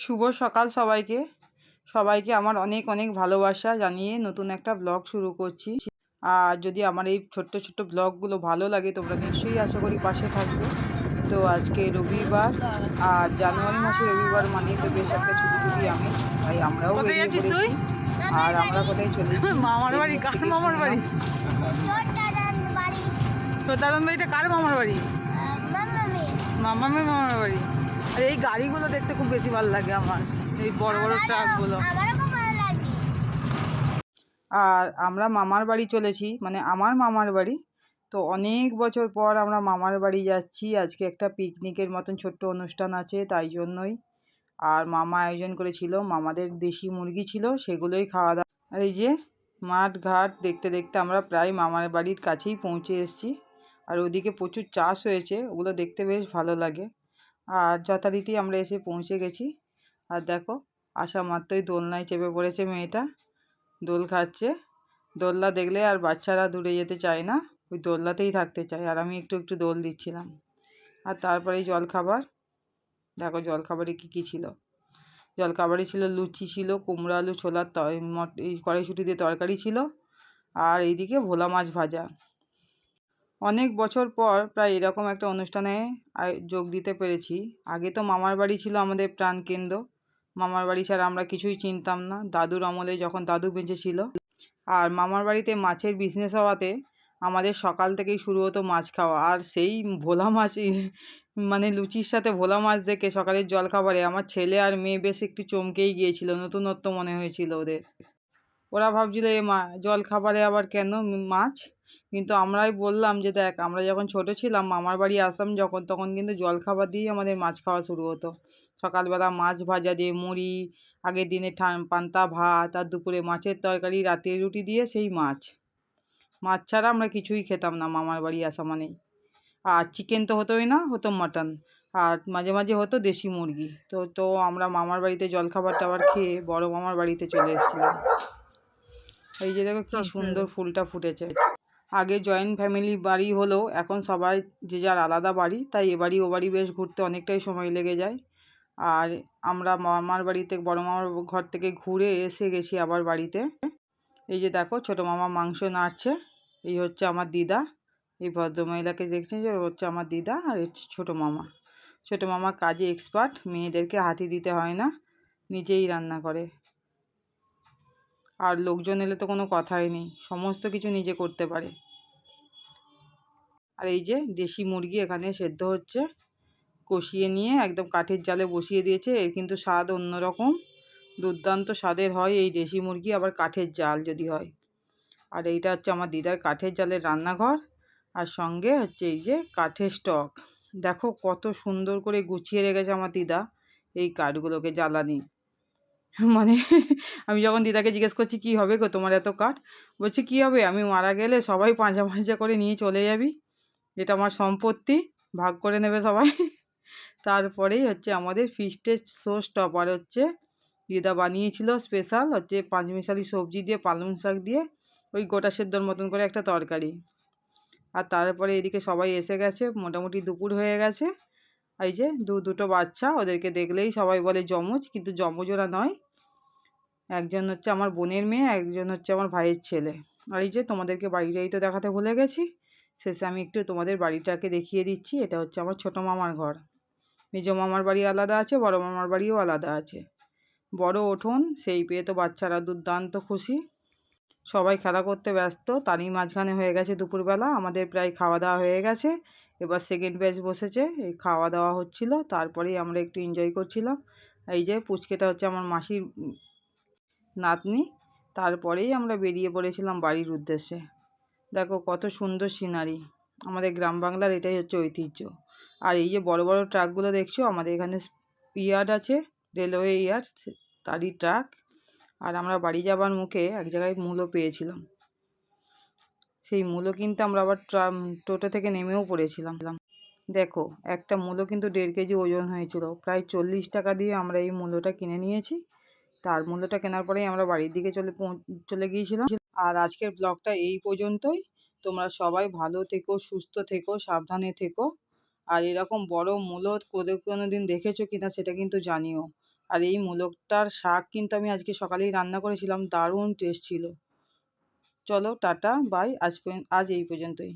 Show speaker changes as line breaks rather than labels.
শুভ সকাল সবাইকে। সবাইকে আমার অনেক অনেক ভালোবাসা জানিয়ে নতুন একটা ব্লগ শুরু করছি। আর যদি আমার এই ছোট্ট ছোট্ট ব্লগগুলো ভালো লাগে তোমরা নিশ্চয়ই আশা করি পাশে থাকবে। তো আজকে রবিবার আর জানুয়ারি মাসে রবিবার মানে তো বেশ একটা ছুটি ছুটি আমি তাই আমরাও
কোথায়
বেরিয়ে পড়েছি। আর আমরা কোথায় চলেছি?
মামার বাড়ি কার মামার বাড়ি? সত্যানন্দ বাড়িটা কার মামার বাড়ি? মামামের মামার বাড়ি। আর এই গাড়িগুলো দেখতে খুব বেশি ভালো লাগে আমার এই বড় বড় ট্রাকগুলো।
আর আমরা মামার বাড়ি চলেছি মানে আমার মামার বাড়ি। তো অনেক বছর পর আমরা মামার বাড়ি যাচ্ছি আজকে একটা পিকনিকের মতন ছোট্ট অনুষ্ঠান আছে তাই জন্যই। আর মামা আয়োজন করেছিল মামাদের দেশি মুরগি ছিল সেগুলোই খাওয়া দাওয়া। আর এই যে মাঠ ঘাট দেখতে দেখতে আমরা প্রায় মামার বাড়ির কাছেই পৌঁছে এসেছি। আর ওদিকে প্রচুর চাষ হয়েছে ওগুলো দেখতে বেশ ভালো লাগে। আর যথারীতি আমরা এসে পৌঁছে গেছি। আর দেখো আসা মাত্রই দোলনায় চেপে পড়েছে মেয়েটা। দোল খাচ্ছে। দোলনা দেখলে আর বাচ্চারা দূরে যেতে চায় না, ওই দোলনাতেই থাকতে চায়। আর আমি একটু একটু দোল দিচ্ছিলাম। আর তারপরেই জলখাবার। দেখো জলখাবারে কী কী ছিল? জলখাবারে ছিল লুচি ছিল, কুমড়ো আলু, ছোলার কড়াইশুঁটি দিয়ে তরকারি ছিল। আর এইদিকে ভোলা মাছ ভাজা। অনেক বছর পর প্রায় এরকম একটা অনুষ্ঠানে যোগ দিতে পেরেছি। আগে তো মামার বাড়ি ছিল আমাদের প্রাণকেন্দ্র মামার বাড়ি ছাড়া আমরা কিছুই চিনতাম না। দাদুর আমলে যখন দাদু বেঁচে ছিল। আর মামার বাড়িতে মাছের বিজনেস হওয়াতে আমাদের সকাল থেকেই শুরু হতো মাছ খাওয়া। আর সেই ভোলা মাছ মানে লুচির সাথে ভোলা মাছ দেখে সকালের জলখাবারে আমার ছেলে আর মেয়ে বেশ একটু চমকেই গিয়েছিল। নতুনত্ব মনে হয়েছিল ওদের। ওরা ভাবছিল, এ মা, জলখাবারে আবার কেন মাছ? কিন্তু আমরাই বললাম যে দেখ আমরা যখন ছোট ছিলাম মামার বাড়ি আসতাম যখন তখন কিন্তু জলখাবার দিয়েই আমাদের মাছ খাওয়া শুরু হতো। সকালবেলা মাছ ভাজা দিয়ে মুড়ি আগের দিনে ঠান- পান্তা ভাত আর দুপুরে মাছের তরকারি রাতের রুটি দিয়ে সেই মাছ। মাছ ছাড়া আমরা কিছুই খেতাম না মামার বাড়ি আসা মানেই। আর চিকেন তো হতোই না হতো মাটন আর মাঝে মাঝে হতো দেশি মুরগি। তো তো আমরা মামার বাড়িতে জলখাবার টাবার খেয়ে বড় মামার বাড়িতে চলে এসেছিলাম। এই যে দেখো কি সুন্দর ফুলটা ফুটেছে। আগে জয়েন্ট ফ্যামিলি বাড়ি হলেও এখন সবাই যে যার আলাদা বাড়ি, তাই এ বাড়ি ও বাড়ি বেশ ঘুরতে অনেকটাই সময় লেগে যায়। আর আমরা মামার বাড়িতে, বড় মামার ঘর থেকে ঘুরে এসে গেছি আবার বাড়িতে। এই যে দেখো, ছোটো মামা মাংস নাড়ছে, এই হচ্ছে আমার দিদা। এই ভদ্রমহিলাকে দেখছেন যে হচ্ছে আমার দিদা আর হচ্ছে ছোটো মামা। ছোটো মামা কাজে এক্সপার্ট মেয়েদেরকে হাতি দিতে হয় না, নিজেই রান্না করে। আর লোকজন এলে তো কোনো কথাই নেই, সমস্ত কিছু নিজে করতে পারে। আর এই যে দেশি মুরগি এখানে সেদ্ধ হচ্ছে, কষিয়ে নিয়ে একদম কাঠের জালে বসিয়ে দিয়েছে, এর কিন্তু স্বাদ অন্যরকম। দুর্দান্ত স্বাদের হয় এই দেশি মুরগি, আবার কাঠের জাল যদি হয়। আর এইটা হচ্ছে আমার দিদার কাঠের জালের রান্নাঘর, আর সঙ্গে হচ্ছে এই যে কাঠের স্টক। দেখো কত সুন্দর করে গুছিয়ে রেখেছে আমার দিদা এই কাঠগুলোকে জ্বালানি। মানে আমি যখন দিদাকে জিজ্ঞেস করছি, কী হবে গো তোমার এত কাঠ? বলছি, কী হবে? আমি মারা গেলে সবাই পাঁজা পাঁজা করে নিয়ে চলে যাবি। এটা আমার সম্পত্তি, ভাগ করে নেবে সবাই। তারপরেই হচ্ছে আমাদের ফিস্টের শো স্টপার হচ্ছে দিদা বানিয়েছিল স্পেশাল হচ্ছে পাঁচমিশালি সবজি দিয়ে, পালং শাক দিয়ে, ওই গোটা সেদ্ধর মতন করে একটা তরকারি। আর তারপরে এদিকে সবাই এসে গেছে, মোটামুটি দুপুর হয়ে গেছে। এই যে দু, দুটো বাচ্চা, ওদেরকে দেখলেই সবাই বলে যমজ, কিন্তু যমজ ওরা নয়। একজন হচ্ছে আমার বোনের মেয়ে, একজন হচ্ছে আমার ভাইয়ের ছেলে। আর এই যে তোমাদেরকে বাড়িটাই তো দেখাতে ভুলে গেছি, শেষে আমি একটু তোমাদের বাড়িটাকে দেখিয়ে দিচ্ছি। এটা হচ্ছে আমার ছোটো মামার ঘর। মেজো মামার বাড়ি আলাদা আছে, বড় মামার বাড়িও আলাদা আছে। বড় উঠোন সেই পেয়ে তো বাচ্চারা দুর্দান্ত খুশি। সবাই খেলা করতে ব্যস্ত, তারই মাঝখানে হয়ে গেছে দুপুরবেলা, আমাদের প্রায় খাওয়া দাওয়া হয়ে গেছে। এবার সেকেন্ড ব্যাচ বসেছে, এই খাওয়া দাওয়া হচ্ছিল, তারপরেই আমরা একটু এনজয় করছিলাম। এই যে পুচকেটা হচ্ছে আমার মাসির নাতনি, তারপরেই আমরা বেরিয়ে পড়েছিলাম বাড়ির উদ্দেশ্যে। দেখো কত সুন্দর সিনারি আমাদের গ্রাম বাংলার এটাই হচ্ছে ঐতিহ্য। আর এই যে বড় বড় ট্রাকগুলো দেখছ, আমাদের এখানে ইয়ার্ড আছে রেলওয়ে ইয়ার্ড তারই ট্রাক আর আমরা বাড়ি যাবার মুখে এক জায়গায় মূলো পেয়েছিলাম। সেই মূলো কিন্তু আমরা আবার ট্রাম টোটো থেকে নেমেও পড়েছিলাম। দেখো, একটা মূলো কিন্তু দেড় কেজি ওজন হয়েছিল। প্রায় চল্লিশ টাকা দিয়ে আমরা এই মূলোটা কিনে নিয়েছি। তার মূল্যটা কেনার পরেই আমরা বাড়ির দিকে চলে চলে গিয়েছিলাম। আর আজকের ব্লগটা এই পর্যন্তই। তোমরা সবাই ভালো থেকো, সুস্থ থেকো, সাবধানে থেকো। আর এরকম বড় মূলো কোথাও কোনো দিন দেখেছ কিনা সেটা কিন্তু জানিও। আর এই মূলকটার শাক কিন্তু আমি আজকে সকালেই রান্না করেছিলাম। দারুণ টেস্ট ছিল। চলো টাটা বাই আজ আজ এই পর্যন্তই।